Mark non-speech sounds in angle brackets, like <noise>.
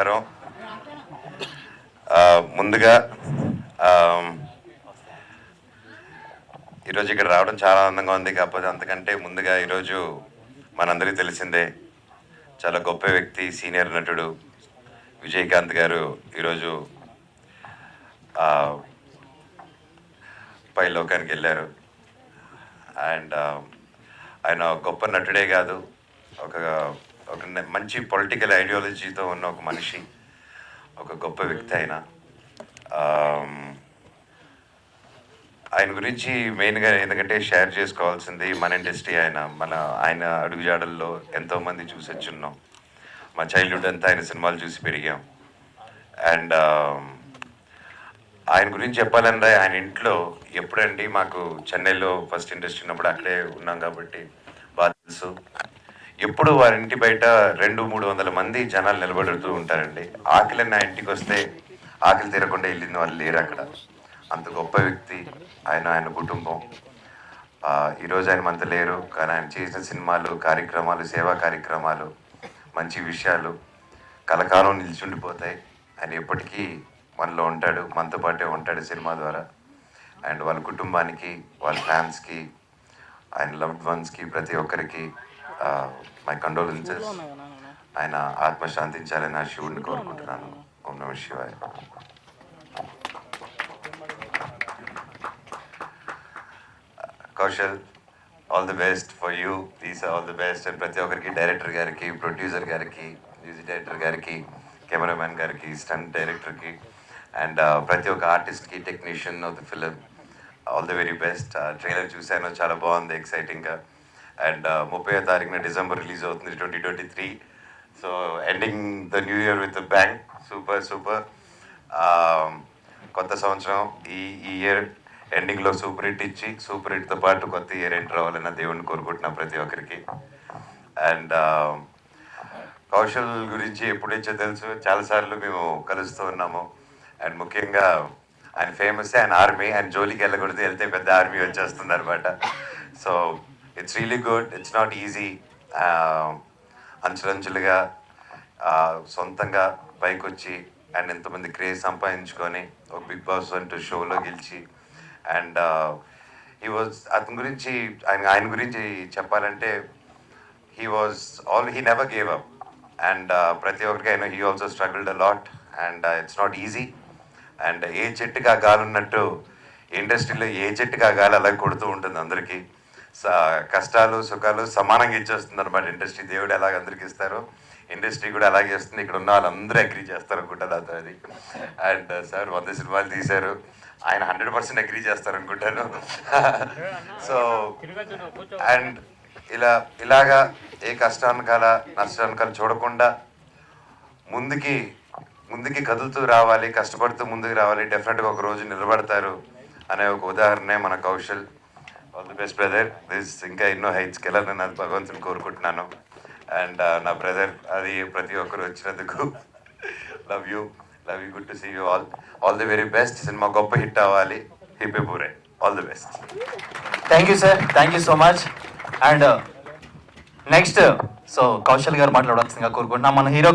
నమస్కారం ముందుగా ఈరోజు ఇక్కడ రావడం చాలా ఆనందంగా ఉంది. కాకపోతే అంతకంటే ముందుగా ఈరోజు మనందరికీ తెలిసిందే చాలా గొప్ప వ్యక్తి సీనియర్ నటుడు విజయకాంత్ గారు ఈరోజు పై లోకానికి వెళ్ళారు. అండ్ ఆయన గొప్ప నటుడే కాదు ఒక ఒక మంచి పొలిటికల్ ఐడియాలజీతో ఉన్న ఒక మనిషి ఒక గొప్ప వ్యక్తి ఆయన ఆయన గురించి మెయిన్గా ఎందుకంటే షేర్ చేసుకోవాల్సింది మన ఇండస్ట్రీ ఆయన మన ఆయన అడుగుజాడల్లో ఎంతోమంది చూసి వచ్చున్నాం మా చైల్డ్హుడ్ అంతా ఆయన సినిమాలు చూసి పెరిగాం. అండ్ ఆయన గురించి చెప్పాలంటే ఆయన ఇంట్లో ఎప్పుడండి మాకు చెన్నైలో ఫస్ట్ ఇండస్ట్రీ ఉన్నప్పుడు అక్కడే ఉన్నాం కాబట్టి బాగా తెలుసు. ఎప్పుడు వారి ఇంటి బయట రెండు మూడు వందల మంది జనాలు నిలబడుతూ ఉంటారండి. ఆకలి నా ఇంటికి వస్తే ఆకలి తీరకుండా వెళ్ళిన వాళ్ళు లేరు అక్కడ. అంత గొప్ప వ్యక్తి ఆయన ఆయన కుటుంబం. ఈరోజు ఆయన మనతో లేరు కానీ ఆయన చేసిన సినిమాలు కార్యక్రమాలు సేవా కార్యక్రమాలు మంచి విషయాలు కలకాలం నిలిచుండిపోతాయి. ఆయన ఎప్పటికీ మనలో ఉంటాడు మనతో పాటే ఉంటాడు సినిమా ద్వారా. అండ్ వాళ్ళ కుటుంబానికి వాళ్ళ ఫ్యాన్స్కి ఆయన లవ్డ్ వన్స్కి ప్రతి ఒక్కరికి మై కండోలెన్సెస్ ఆయన ఆత్మ శాంతించాలని ఆ శివుడిని కోరుకుంటున్నాను. ఓం నమ శివాయ. Kaushal all the best for you these all the best and ప్రతి ఒక్కరికి డైరెక్టర్ గారికి ప్రొడ్యూసర్ గారికి మ్యూజిక్ డైరెక్టర్ గారికి కెమెరామ్యాన్ గారికి స్టంట్ డైరెక్టర్కి అండ్ ప్రతి ఒక్క ఆర్టిస్ట్కి technician of the film all the very best trailer చూశాను చాలా బాగుంది ఎక్సైటింగ్గా అండ్ ముప్పై తారీఖున డిసెంబర్ రిలీజ్ అవుతుంది twenty twenty three. So ending the new year with bang super super. కొత్త సంవత్సరం ఈ ఈ ఇయర్ ఎండింగ్లో సూపర్ హిట్ ఇచ్చి సూపర్ హిట్తో పాటు కొత్త ఇయర్ ఎంటర్ అవ్వాలని దేవుడిని కోరుకుంటున్నాం ప్రతి ఒక్కరికి. అండ్ కౌశల్ గురించి ఎప్పుడైతే తెలుసు. చాలాసార్లు మేము కలుస్తూ ఉన్నాము. అండ్ ముఖ్యంగా ఆయన ఫేమస్ ఆయన ఆర్మీ. ఆయన జోలికి వెళ్ళకూడదు. వెళ్తే పెద్ద ఆర్మీ వచ్చేస్తుంది అనమాట so it's really good it's not easy అంచులంచులుగా సొంతంగా పైకి వచ్చి అండ్ ఎంతమంది క్రేజ్ సంపాదించుకొని ఒక బిగ్ బాస్ అంటూ షోలో గెలిచి అండ్ ఈ వాజ్ అతని గురించి ఆయన ఆయన గురించి చెప్పాలంటే he was all he never gave up and ప్రతి ఒక్కరికి ఆయన he also struggled a lot and it's not easy and ఏ చెట్టుకి ఆ గాలి ఉన్నట్టు ఇండస్ట్రీలో ఏ చెట్టుకి ఆ గాలి అలాగే కొడుతూ ఉంటుంది అందరికీ. కష్టాలు సుఖాలు సమానంగా ఇచ్చేస్తుంది అనమాట ఇండస్ట్రీ. దేవుడు ఎలాగ అందరికి ఇస్తారో? ఇండస్ట్రీ కూడా అలాగే ఇస్తుంది. ఇక్కడ ఉన్న వాళ్ళందరూ అగ్రీ చేస్తారు అనుకుంటా నాతో అది. అండ్ సార్ వంద సినిమాలు తీశారు. ఆయన హండ్రెడ్ పర్సెంట్ అగ్రీ చేస్తారు అనుకుంటాను. <laughs> సో అండ్ ఇలా ఇలాగా ఏ కష్టానికాల నష్టానికాల చూడకుండా ముందుకి ముందుకి కదులుతూ రావాలి కష్టపడుతూ ముందుకు రావాలి డెఫినెట్గా ఒక రోజు నిలబడతారు అనే ఒక ఉదాహరణే మన Kaushal. All the best brother this ఇంకా ఎన్నో హైట్స్కి వెళ్ళాలని అది భగవంతుని కోరుకుంటున్నాను అండ్ నా బ్రదర్ అది ప్రతి ఒక్కరు వచ్చినందుకు love you love you good to see you all all the very best cinema గొప్ప హిట్ అవ్వాలి హిపే పూరే all the best thank you sir thank you so much and next so Kaushal గారు మాట్లాడాల్సిందిగా కోరుకుంటున్నాం మన హీరో